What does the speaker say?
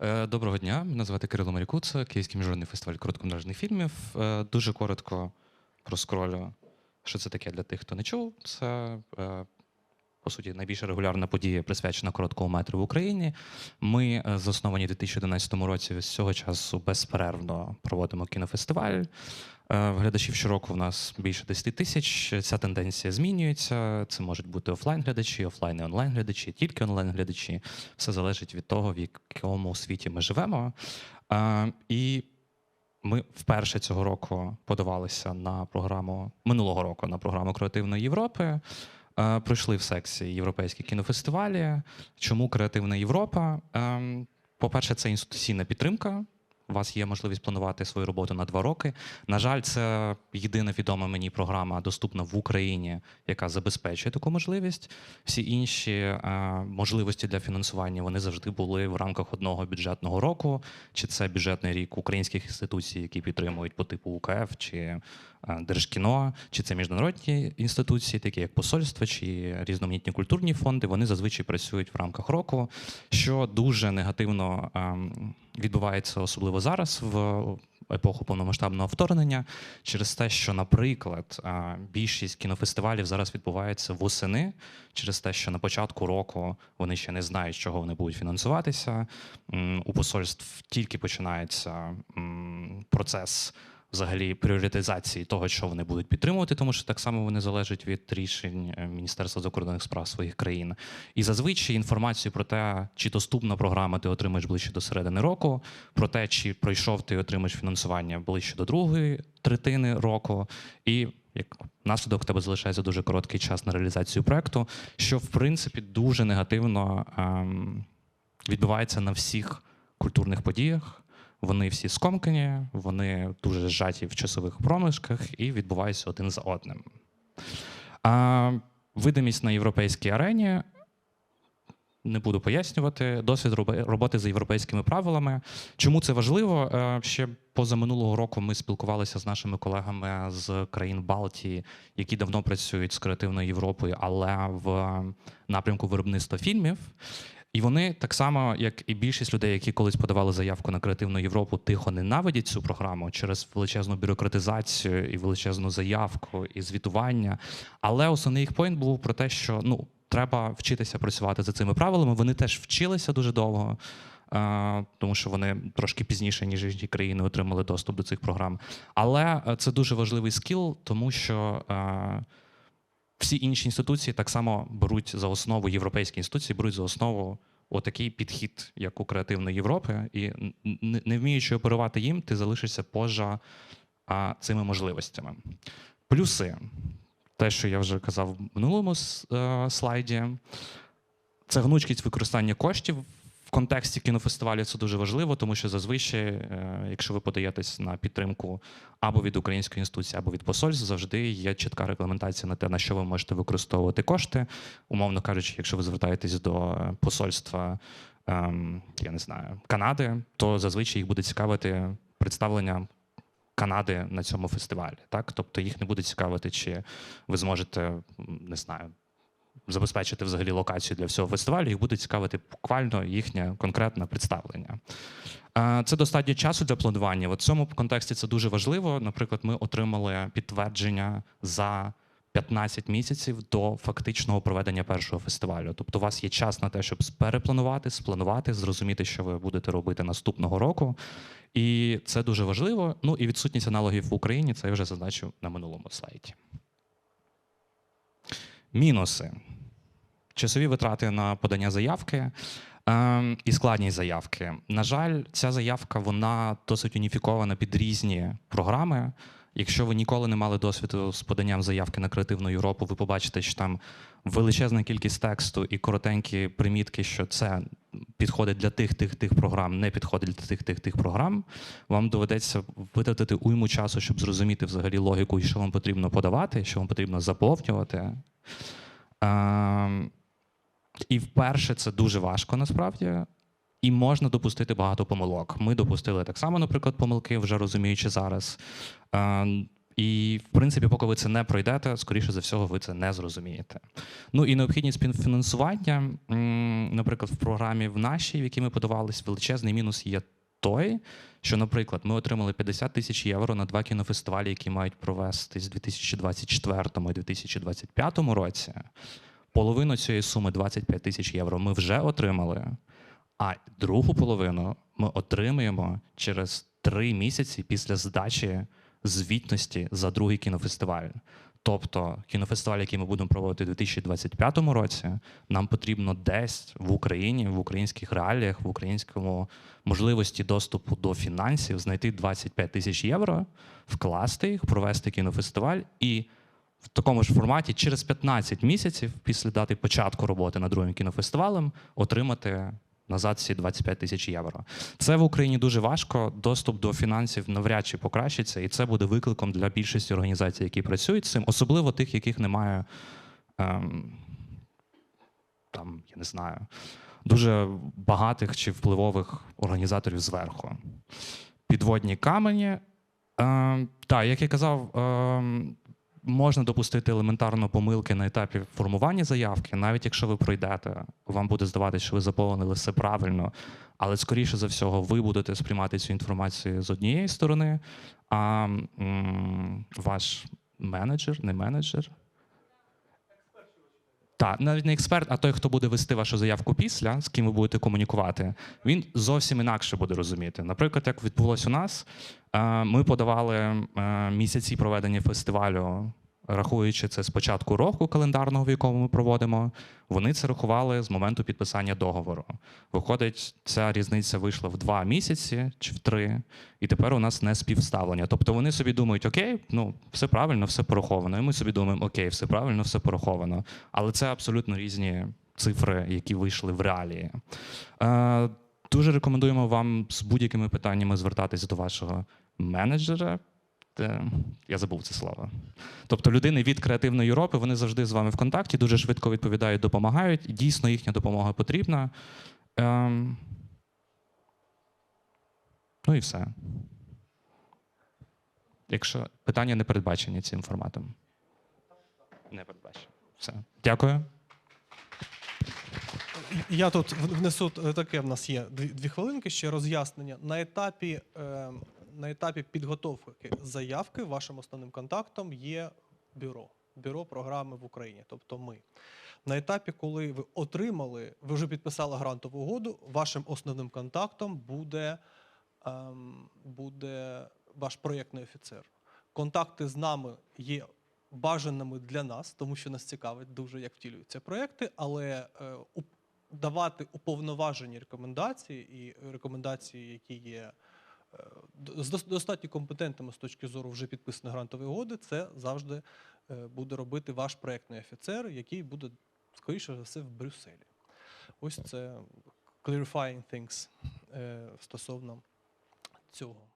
Е, Доброго дня. Мене звати Кирило Марікуца, Київський міжнародний фестиваль короткометражних фільмів. Е, Дуже коротко проскролю, що це таке для тих, хто не чув. Це е, по суті найбільша регулярна подія, присвячена короткому метру в Україні. Ми е, засновані у 2011 році. З цього часу безперервно проводимо кінофестиваль. Е, Глядачів щороку в нас більше 10 тисяч. Ця тенденція змінюється. Це можуть бути офлайн-глядачі, офлайн і онлайн-глядачі, тільки онлайн-глядачі. Все залежить від того, в якому світі ми живемо. Е, І ми вперше цього року подавалися на програму минулого року на програму Креативної Європи. Е, Пройшли в секції Європейські кінофестивалі. Чому Креативна Європа? Ем, По-перше, це інституційна підтримка. У вас є можливість планувати свою роботу на два роки. На жаль, це єдина відома мені програма, доступна в Україні, яка забезпечує таку можливість. Всі інші е, можливості для фінансування вони завжди були в рамках одного бюджетного року, чи це бюджетний рік українських інституцій, які підтримують по типу УКФ чи е, Держкіно, чи це міжнародні інституції, такі як посольства чи різноманітні культурні фонди. Вони зазвичай працюють в рамках року, що дуже негативно ем, відбувається, особливо зараз в епоху повномасштабного вторгнення, через те, що, наприклад, більшість кінофестивалів зараз відбувається восени, через те, що на початку року вони ще не знають, чого вони будуть фінансуватися. У посольств тільки починається процес. Взагалі пріоритизації того, що вони будуть підтримувати, тому що так само вони залежать від рішень е, Міністерства закордонних справ своїх країн. І зазвичай інформацію про те, чи доступна програма ти отримаєш ближче до середини року, про те, чи пройшов ти отримаєш фінансування ближче до другої третини року, і як наслідок тебе залишається дуже короткий час на реалізацію проекту, що в принципі дуже негативно ем, відбувається на всіх культурних подіях. Вони всі скомкані, вони дуже зжаті в часових проміжках і відбуваються один за одним. А, видимість на європейській арені. Не буду пояснювати досвід роботи за європейськими правилами. Чому це важливо? Е, Ще поза минулого року ми спілкувалися з нашими колегами з країн Балтії, які давно працюють з креативною Європою, але в напрямку виробництва фільмів. І вони так само, як і більшість людей, які колись подавали заявку на креативну Європу, тихо ненавидять цю програму через величезну бюрократизацію і величезну заявку і звітування. Але основний їх поінт був про те, що ну треба вчитися працювати за цими правилами. Вони теж вчилися дуже довго. е, Тому що вони трошки пізніше, ніж інші країни, отримали доступ до цих програм. Але е, це дуже важливий скіл, тому що е, всі інші інституції так само беруть за основу європейські інституції, беруть за основу отакий підхід, як у креативної Європи, і не вміючи оперувати їм, ти залишишся поза цими можливостями. Плюси, те, що я вже казав в минулому е, слайді, це гнучкість використання коштів. В контексті кінофестивалю це дуже важливо, тому що зазвичай, е, якщо ви подаєтесь на підтримку або від української інституції, або від посольств, завжди є чітка регламентація на те, на що ви можете використовувати кошти. Умовно кажучи, якщо ви звертаєтесь до е, посольства, ем, я не знаю, Канади, то зазвичай їх буде цікавити представлення. Канади на цьому фестивалі, так тобто їх не буде цікавити, чи ви зможете не знаю забезпечити взагалі локацію для всього фестивалю, їх буде цікавити буквально їхнє конкретне представлення. Це достатньо часу для планування. В цьому контексті це дуже важливо. Наприклад, ми отримали підтвердження за 15 місяців до фактичного проведення першого фестивалю. Тобто, у вас є час на те, щоб перепланувати, спланувати, зрозуміти, що ви будете робити наступного року. І це дуже важливо. Ну і відсутність аналогів в Україні це я вже зазначив на минулому слайді. Мінуси. Часові витрати на подання заявки ем, і складність заявки. На жаль, ця заявка вона досить уніфікована під різні програми. Якщо ви ніколи не мали досвіду з поданням заявки на креативну Європу, ви побачите, що там величезна кількість тексту і коротенькі примітки, що це підходить для тих, тих, тих програм, не підходить для тих, тих, тих програм. Вам доведеться витратити уйму часу, щоб зрозуміти взагалі логіку, і що вам потрібно подавати, що вам потрібно заповнювати. І вперше це дуже важко насправді. І можна допустити багато помилок. Ми допустили так само, наприклад, помилки, вже розуміючи зараз. Ем, І, в принципі, поки ви це не пройдете, скоріше за всього, ви це не зрозумієте. Ну і необхідність фінансування, наприклад, в програмі в нашій, в якій ми подавались, величезний мінус є той, що, наприклад, ми отримали 50 тисяч євро на два кінофестивалі, які мають провестись у 2024 і 2025 році. Половину цієї суми 25 тисяч євро ми вже отримали, а другу половину ми отримаємо через три місяці після здачі звітності за другий кінофестиваль. Тобто кінофестиваль, який ми будемо проводити у 2025 році, нам потрібно десь в Україні, в українських реаліях, в українському можливості доступу до фінансів знайти 25 тисяч євро, вкласти їх, провести кінофестиваль і в такому ж форматі через 15 місяців після дати початку роботи над другим кінофестивалем отримати назад ці 25 тисяч євро. Це в Україні дуже важко. Доступ до фінансів навряд чи покращиться, і це буде викликом для більшості організацій, які працюють з цим, особливо тих, яких немає ем, там, я не знаю, дуже багатих чи впливових організаторів зверху. Підводні камені. Ем, так, як я казав, ем, можна допустити елементарно помилки на етапі формування заявки, навіть якщо ви пройдете, вам буде здаватися, що ви заповнили все правильно, але скоріше за всього, ви будете сприймати цю інформацію з однієї сторони, а м, ваш менеджер, не менеджер. Так, навіть не експерт, а той, хто буде вести вашу заявку після, з ким ви будете комунікувати, він зовсім інакше буде розуміти. Наприклад, як відбулося у нас, е, ми подавали е, місяці проведення фестивалю, рахуючи це з початку року календарного, в якому ми проводимо. Вони це рахували з моменту підписання договору. Виходить, ця різниця вийшла в два місяці чи в три, і тепер у нас не співставлення. Тобто вони собі думають, окей, ну все правильно, все пораховано. І ми собі думаємо, окей, все правильно, все пораховано. Але це абсолютно різні цифри, які вийшли в реалії. Е, дуже рекомендуємо вам з будь-якими питаннями звертатись до вашого менеджера. Те- Я забув це слово. Тобто людини від креативної Європи вони завжди з вами в контакті, дуже швидко відповідають, допомагають. Дійсно, їхня допомога потрібна. Ем... Ну і все. Якщо питання не передбачені цим форматом. Не передбачені. Все. Дякую. Я тут внесу таке в нас є дві хвилинки ще роз'яснення. На етапі, е, на етапі підготовки заявки вашим основним контактом є бюро, бюро програми в Україні, тобто ми. На етапі, коли ви отримали, ви вже підписали грантову угоду, вашим основним контактом буде, ем, буде ваш проєктний офіцер. Контакти з нами є бажаними для нас, тому що нас цікавить дуже, як втілюються проекти, але е, давати уповноважені рекомендації і рекомендації, які є з достатньо компетентними з точки зору вже підписаної грантової угоди, це завжди е, буде робити ваш проєктний офіцер, який буде, скоріше за все, в Брюсселі. Ось це clarifying things е, стосовно цього.